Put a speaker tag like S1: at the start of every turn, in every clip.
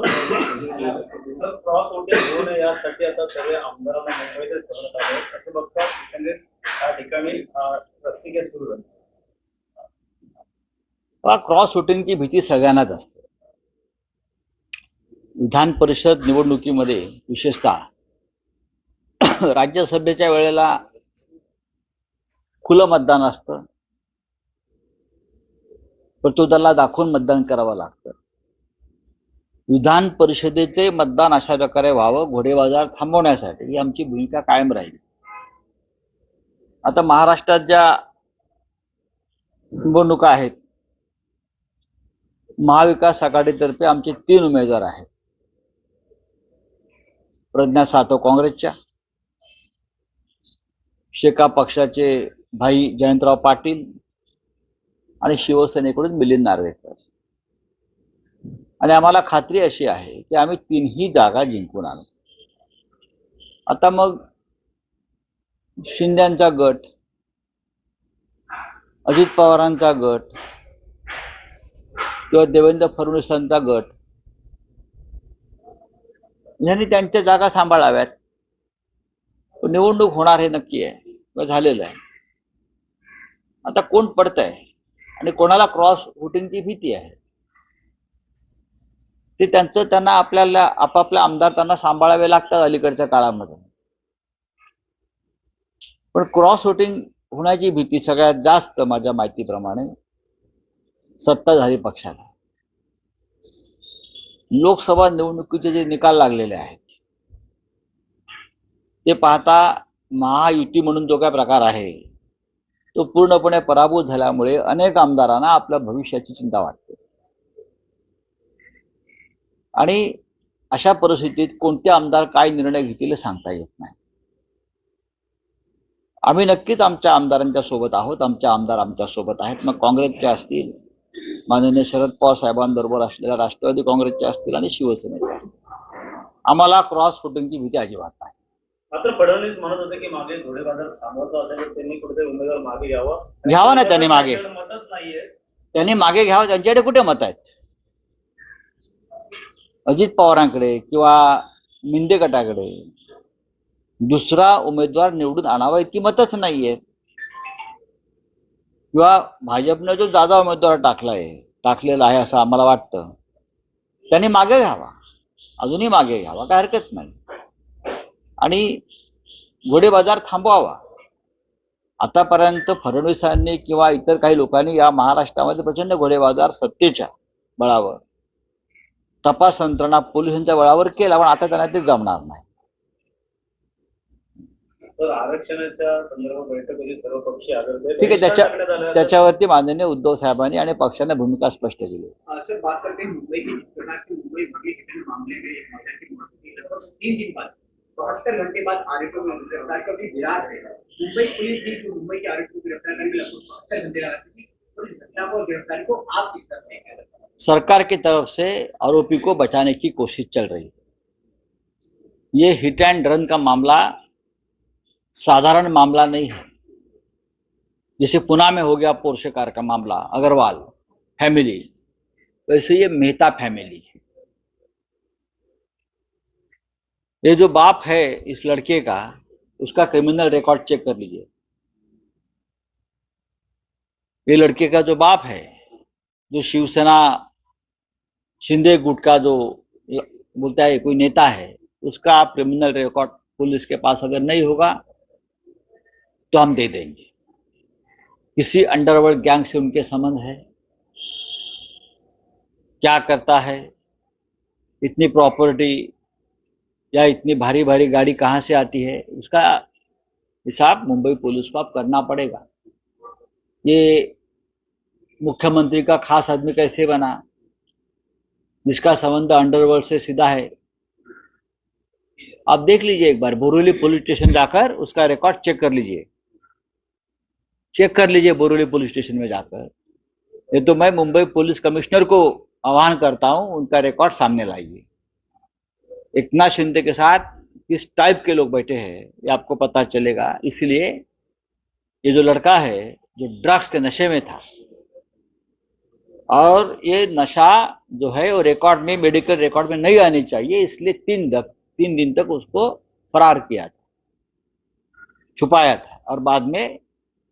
S1: Cross होते होऊ नये यासाठी आता सगळे आमदारांना मुंबईतच ठेवण्यात आले आहेत. असं बघता एकंदरीत त्या ठिकाणी अं, सुरू आहे
S2: पहा क्रॉस शूटिंगची भीती सगळ्यांनाच असते विधान परिषद निवडणुकीमध्ये विशेषतः राज्यसभेच्या वेळेला खुलं मतदान असतं प्रतुदाला दाखवून मतदान करावं लागतं विधान परिषदेचे मतदान अशा प्रकारे व्हावं घोडेबाजार थांबवण्यासाठी ही आमची भूमिका कायम राहील. आता महाराष्ट्रात ज्या निवडणुका आहेत महाविकास आघाडीतर्फे आमचे तीन उमेदवार आहेत. प्रज्ञा सातव काँग्रेसच्या शेका पक्षाचे भाई जयंतराव पाटील आणि शिवसेनेकडून मिलिंद नार्वेकर. आणि आम्हाला खात्री अशी आहे की आम्ही तीनही जागा जिंकून आणू. आता मग शिंद्यांचा गट अजित पवारांचा गट किंवा देवेंद्र फडणवीसांचा गट यांनी त्यांच्या जागा सांभाळाव्यात. निवडणूक होणार हे नक्की आहे किंवा झालेलं आहे. आता कोण पडतंय आणि कोणाला क्रॉस होटिंगची भीती आहे? ते त्यांचं त्यांना आपल्याला आपापल्या आमदार त्यांना सांभाळावे लागतात अलीकडच्या काळामध्ये. पण क्रॉस वोटिंग होण्याची भीती सगळ्यात जास्त माझ्या माहितीप्रमाणे सत्ताधारी पक्षाला. लोकसभा निवडणुकीचे जे निकाल लागलेले आहेत ते पाहता महायुती म्हणून जो काय प्रकार आहे तो पूर्णपणे पराभूत झाल्यामुळे अनेक आमदारांना आपल्या भविष्याची चिंता वाटते. आणि अशा परिस्थितीत कोणते आमदार काय निर्णय घेतील हे सांगता येत नाही. आम्ही नक्कीच आमच्या आमदारांच्या सोबत आहोत आमचे आमदार आमच्यासोबत आहेत. मग काँग्रेसचे असतील माननीय शरद पवार साहेबांबरोबर असलेल्या राष्ट्रवादी काँग्रेसचे असतील आणि शिवसेनेचे असतील. आम्हाला क्रॉस वोटिंगची भीती अजिबात नाही.
S1: मात्र फडणवीस म्हणत होते की मागे असेल तर त्यांनी कुठेतरी उमेदवार मागे घ्यावा.
S2: घ्यावा ना त्यांनी मागे.
S1: मतच नाहीये.
S2: त्यांनी मागे घ्यावं त्यांच्याकडे कुठे मत आहेत? अजित पवारांकडे किंवा मिंदे गटाकडे दुसरा उमेदवार निवडून आणावा इतकी मतच नाहीये. किंवा भाजपने जो दादा उमेदवार टाकलाय टाकलेला आहे असं आम्हाला वाटतं त्यांनी मागे घ्यावा. अजूनही मागे घ्यावा काय हरकत नाही. आणि घोडेबाजार थांबवावा. आतापर्यंत फडणवीसांनी किंवा इतर काही लोकांनी या महाराष्ट्रामध्ये प्रचंड घोडेबाजार सत्तेच्या बळावर तपास यंत्रणा पोलिसांच्या बळावर केला पण आता त्यांना ते जमणार नाही. ठीक आहे त्याच्या. त्याच्यावरती माननीय उद्धव साहेबांनी आणि पक्षाने भूमिका स्पष्ट केली.
S3: हैं मुंबई बहत्तर घंटे बाद आरोपियों को गिरफ्तार भी विराट है पुलिस भी जो मुंबई के आरोपियों को गिरफ्तार करके लगभग बहत्तर घंटे लगा चुकी और इस घटना को और गिरफ्तारी को आप किस तरह से देखते?
S2: सरकार की तरफ़ से आरोपी को बचाने की कोशिश चल रही है। ये हिट एंड रन का मामला साधारण मामला नहीं है। जैसे पुणे में हो गया पोर्शे कार का मामला, अग्रवाल फैमिली वैसे ये मेहता फैमिली है। ये जो बाप है इस लड़के का, उसका क्रिमिनल रिकॉर्ड चेक कर लीजिए। ये लड़के का जो बाप है, जो शिवसेना शिंदे गुट का जो बोलता है, कोई नेता है, उसका क्रिमिनल रिकॉर्ड पुलिस के पास अगर नहीं होगा तो हम दे देंगे। किसी अंडरवर्ल्ड गैंग से उनके संबंध है? क्या करता है? इतनी प्रॉपर्टी या इतनी भारी भारी गाड़ी कहाँ से आती है? उसका हिसाब मुंबई पुलिस को अब करना पड़ेगा। ये मुख्यमंत्री का खास आदमी कैसे बना? जिसका संबंध अंडरवर्ल्ड से सीधा है। आप देख लीजिए एक बार, बोरोली पुलिस स्टेशन जाकर उसका रिकॉर्ड चेक कर लीजिए। चेक कर लीजिए बोरोली पुलिस स्टेशन में जाकर। ये तो मैं मुंबई पुलिस कमिश्नर को आह्वान करता हूँ, उनका रिकॉर्ड सामने लाइए। इतना शिंदे के साथ किस टाइप के लोग बैठे हैं, ये आपको पता चलेगा। इसलिए ये जो लड़का है, जो ड्रग्स के नशे में था और ये नशा जो है, वो रिकॉर्ड में मेडिकल रिकॉर्ड में नहीं आनी चाहिए, इसलिए तीन तक तीन दिन तक उसको फरार किया था, छुपाया था और बाद में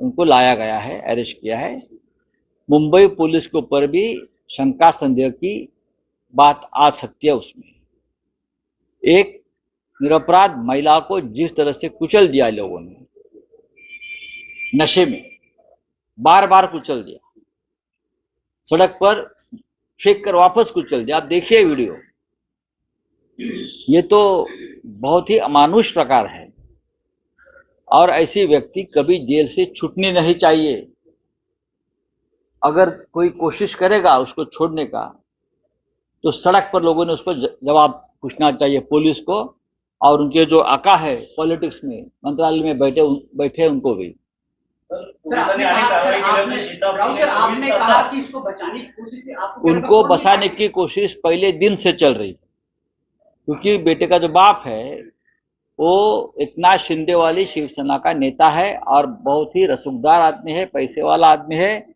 S2: उनको लाया गया है अरेस्ट किया है। मुंबई पुलिस के ऊपर भी शंका संदेह की बात आ सकती है उसमें। एक निरपराध महिला को जिस तरह से कुचल दिया लोगों ने, नशे में बार बार कुचल दिया। सड़क पर फेंक कर वापस कुचल दिया आप देखिए वीडियो। ये तो बहुत ही अमानुष प्रकार है। और ऐसी व्यक्ति कभी जेल से छूटनी नहीं चाहिए। अगर कोई कोशिश करेगा उसको छोड़ने का तो सड़क पर लोगों ने उसको जवाब पूछना चाहिए पुलिस को। और उनके जो आका है पॉलिटिक्स में, मंत्रालय में बैठे बैठे उनको भी।
S1: सर
S3: सर आपने कहा- सर, आपने कि इसको बचाने की कोशिश आपको
S2: उनको बसाने की कोशिश पहले दिन से चल रही क्योंकि बेटे का जो बाप है वो इतना शिंदे वाली शिवसेना का नेता है और बहुत ही रसूखदार आदमी है पैसे वाला आदमी है।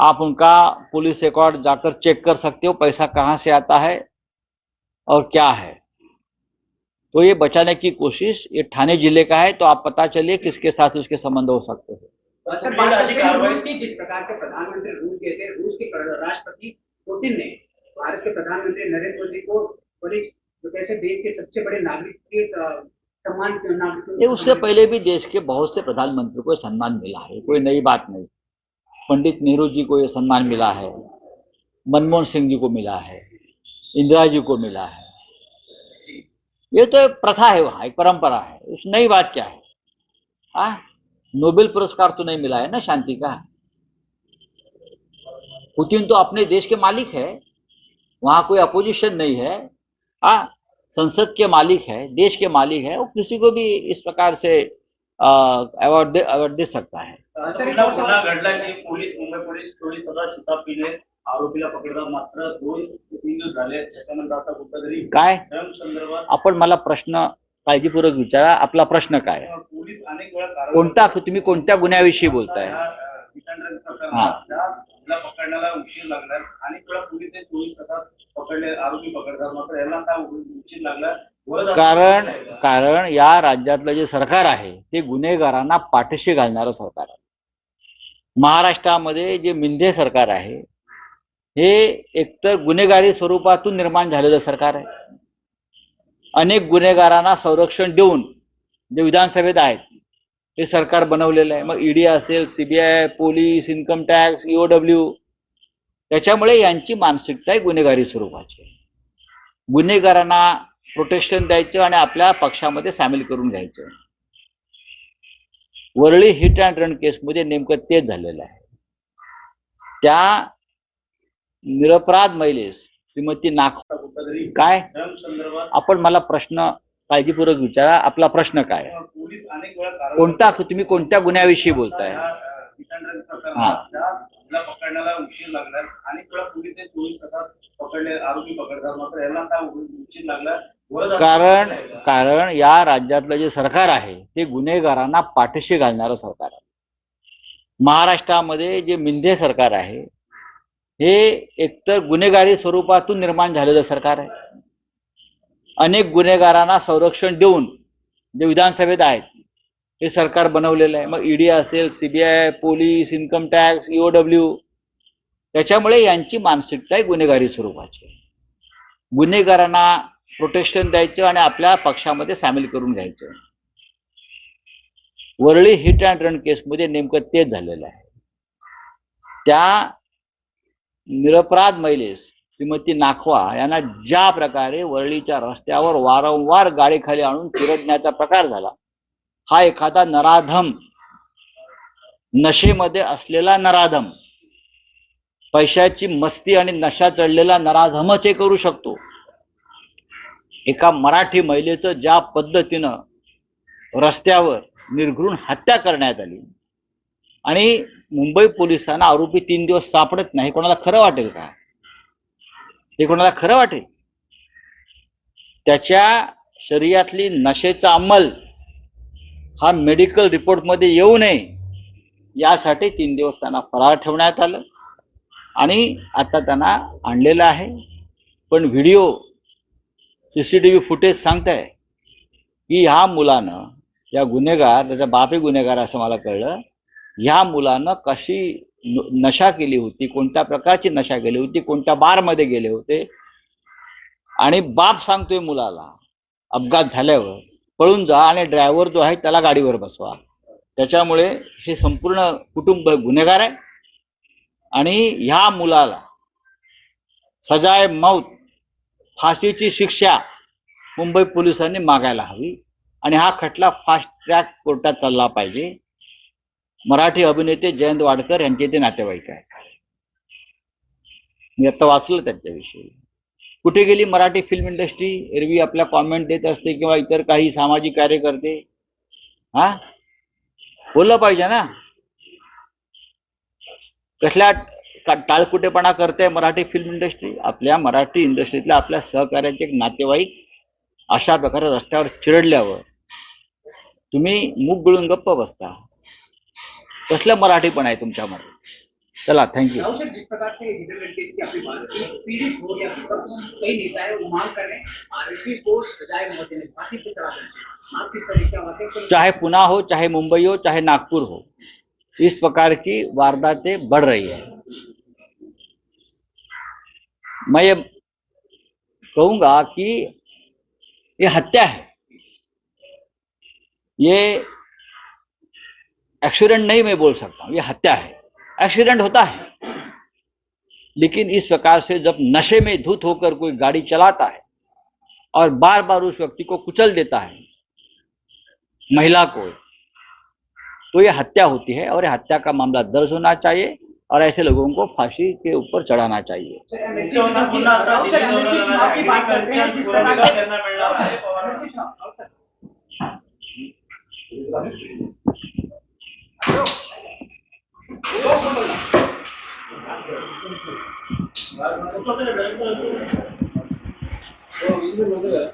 S2: आप उनका पुलिस रिकॉर्ड जाकर चेक कर सकते हो पैसा कहाँ से आता है और क्या है। तो ये बचाने की कोशिश ये ठाणे ज़िले का है तो आप पता चलिए किसके साथ उसके संबंध हो सकते हैं।
S3: रूस की जिस प्रकार के प्रधानमंत्री रूस गए थे रूस के राष्ट्रपति पुतिन ने भारत के प्रधानमंत्री नरेंद्र मोदी को जो कैसे देश के सबसे बड़े नागरिक के सम्मान नागरिक
S2: उससे पहले भी देश के बहुत से प्रधानमंत्री को सम्मान मिला है कोई नई बात नहीं। पंडित नेहरू जी को ये सम्मान मिला है मनमोहन सिंह जी को मिला है इंदिरा जी को मिला है। ये तो प्रथा है वहाँ एक परंपरा है उस नई बात क्या है? हाँ? नोबेल पुरस्कार तो नहीं मिला है ना शांति का? पुतिन तो अपने देश के मालिक है वहाँ कोई अपोजिशन नहीं है। हाँ संसद के मालिक है देश के मालिक है वो किसी को भी इस प्रकार से अवार्ड दे अवार्ड दे सकता है।
S1: घडला की पोलीस मुंबई पोलीस चोवीस तासात शताब्दीने आरोपीला पकडतात मात्र दोन तीन दिवस झाले त्याच्यानंतर आता कुठला तरी
S2: काय
S1: संदर्भात
S2: आपण मला प्रश्न काळजीपूर्वक विचारा. आपला प्रश्न काय? कोणता तुम्ही कोणत्या गुन्ह्याविषयी बोलताय? हा.
S1: प्रकरणात त्या मुलीला पकडण्याला उशीर लागला अनेक वेळा पोलीस ते चोवीस तासात पकडले आरोपी पकडतात. मात्र याला काय उशीर लागला गरज असते
S2: कारण? कारण या राज्यातलं जे सरकार आहे ते गुन्हेगारांना पाठीशी घालणारं सरकार आहे. महाराष्ट्रामध्ये जे मिंधे सरकार आहे हे एकतर गुन्हेगारी स्वरूपातून निर्माण झालेलं सरकार आहे. अनेक गुन्हेगारांना संरक्षण देऊन जे विधानसभेत आहेत हे सरकार बनवलेलं आहे. मग ईडी असेल CBI police income tax EOW त्याच्यामुळे यांची मानसिकता आहे गुन्हेगारी स्वरूपाची गुन्हेगारांना प्रोटेक्शन द्यायचं आणि आपल्या पक्षामध्ये सामील करून घ्यायचं. वरळी हिट अँड रन केसमध्ये नेमकं तेच झालेलं आहे. त्या निरपराध महिलेस श्रीमती नाग काय? आपण मला प्रश्न काळजीपूर्वक विचारा. आपला प्रश्न काय? कोणता तुम्ही कोणत्या गुन्ह्याविषयी बोलताय? हा.
S1: पकडण्याला उशीर लागला ते चोवीस तासात पकडले आरोपी पकडतात मात्र याला काय उशीर लागला
S2: कारण कारण या राज्यातलं जे सरकार आहे ते गुन्हेगारांना पाठीशी घालणारं सरकार आहे. महाराष्ट्रामध्ये जे मिंधे सरकार आहे हे एकतर गुन्हेगारी स्वरूपातून निर्माण झालेलं सरकार आहे. अनेक गुन्हेगारांना संरक्षण देऊन जे विधानसभेत आहेत हे सरकार बनवलेलं आहे. मग ईडी असेल CBI police income tax EOW त्याच्यामुळे यांची मानसिकता आहे गुन्हेगारी स्वरूपाची गुन्हेगारांना प्रोटेक्शन द्यायचं आणि आपल्या पक्षामध्ये सामील करून घ्यायचं. वरळी हिट अँड रन केसमध्ये नेमकं तेच झालेलं आहे. त्या निरपराध महिलेस श्रीमती नाखवा यांना ज्या प्रकारे वरळीच्या रस्त्यावर वारंवार गाडीखाली आणून चिरडण्याचा प्रकार झाला हा एखादा नराधम नशेमध्ये असलेला नराधम पैशाची मस्ती आणि नशा चढलेला नराधमच हे करू शकतो. एका मराठी महिलेचं ज्या पद्धतीनं रस्त्यावर निर्घृण हत्या करण्यात आली आणि मुंबई पोलिसांना आरोपी तीन दिवस सापडत नाही. कोणाला खरं वाटेल का? हे कोणाला खरं वाटेल? त्याच्या शरीरातली नशेचा अंमल हा मेडिकल रिपोर्टमध्ये येऊ नये यासाठी तीन दिवस त्यांना फरार ठेवण्यात आलं आणि आता त्यांना आणलेलं आहे. पण व्हिडिओ सीसीटीव्ही फुटेज सांगताय की ह्या मुलानं या गुन्हेगार त्याचा बापही गुन्हेगार असं मला कळलं ह्या मुलानं कशी नशा केली होती कोणत्या प्रकारची नशा केली होती कोणत्या बारमध्ये गेले होते? आणि बाप सांगतोय मुलाला अपघात झाल्यावर पळून जा आणि ड्रायव्हर जो आहे त्याला गाडीवर बसवा. त्याच्यामुळे हे संपूर्ण कुटुंब गुन्हेगार आहे. आणि ह्या मुलाला सजाय मौत फाशीची शिक्षा मुंबई पोलिसांनी मागायला हवी. आणि हा खटला फास्ट ट्रॅक कोर्टात चालला पाहिजे. मराठी अभिनेते जयंत वाडकर यांचे ते नातेवाईक आहेत. मी आता वाचलं त्यांच्याविषयी. कुठे गेली मराठी फिल्म इंडस्ट्री एरवी आपल्या कॉमेंट देत असते किंवा इतर काही सामाजिक कार्यकर्ते? हा? बोललं पाहिजे ना. कसल्या का- टाळकुटेपणा करते मराठी फिल्म इंडस्ट्री आपल्या मराठी इंडस्ट्रीतल्या आपल्या सहकार्याचे एक नातेवाईक अशा प्रकारे रस्त्यावर चिरडल्यावर तुम्ही मूग गळून गप्प बसता. कसलं मराठीपण आहे तुमच्यामध्ये? चला थँक्यू
S3: राहुल सर जिस प्रकार से हिडन की आपने बात की पीड़ित हो गया तो कई नेता है वो मांग कर रहे हैं आरोपी को सजाए मौत देने फांसी पे चढ़ा देना आप किस तरह क्या
S2: चाहे पुणे हो चाहे मुंबई हो चाहे नागपुर हो इस प्रकार की वारदातें बढ़ रही है। मैं ये कहूँगा कि ये हत्या है। ये एक्सीडेंट नहीं मैं बोल सकता हूँ, ये हत्या है, एक्सीडेंट होता है। लेकिन इस प्रकार से जब नशे में धुत होकर कोई गाड़ी चलाता है और बार बार उस व्यक्ति को कुचल देता है, महिला को तो यह हत्या होती है और ये हत्या का मामला दर्ज होना चाहिए और ऐसे लोगों को फांसी के ऊपर चढ़ाना चाहिए।
S3: 何で?